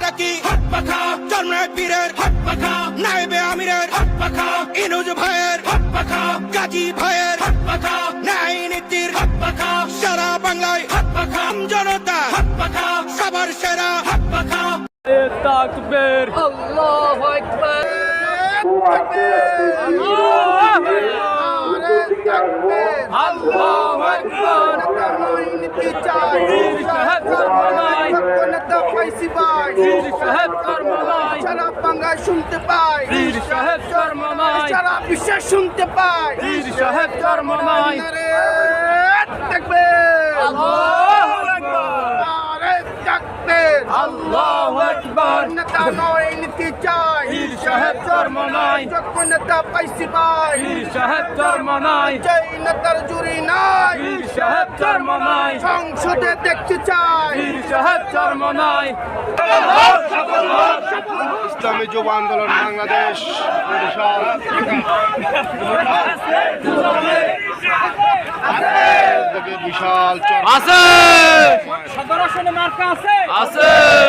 নামটা কি? জন্মের বীরের নাইবে আমিরের ইনুজ ভাইয়ের গাজী ভাইয়ের ন্যায় নীতির সারা বাংলায় জনতা সবার সেরা তাকবীর। আল্লাহু আকবার। আল্লাহু আকবার। বীর সাহেব কর্মনাই বীর সাহেব কর্মনাই সারা বাংলায় শুনতে পাই বীর সাহেব কর্মনাই সারা বিশ্বে শুনতে পাই বীর সাহেব নারে তাকবীর আল্লাহু আকবার। নারে তাকবীর আল্লাহু আকবার। নেতা নয় নীতি চাই। বীর সাহেব কর্মনাই যোগ্য নেতা পাইছি বীর সাহেব নেতার বীর সংসদে দেখতে চাই। ইসলামী যুব আন্দোলন বাংলাদেশ। বিশাল থেকে বিশাল আছে।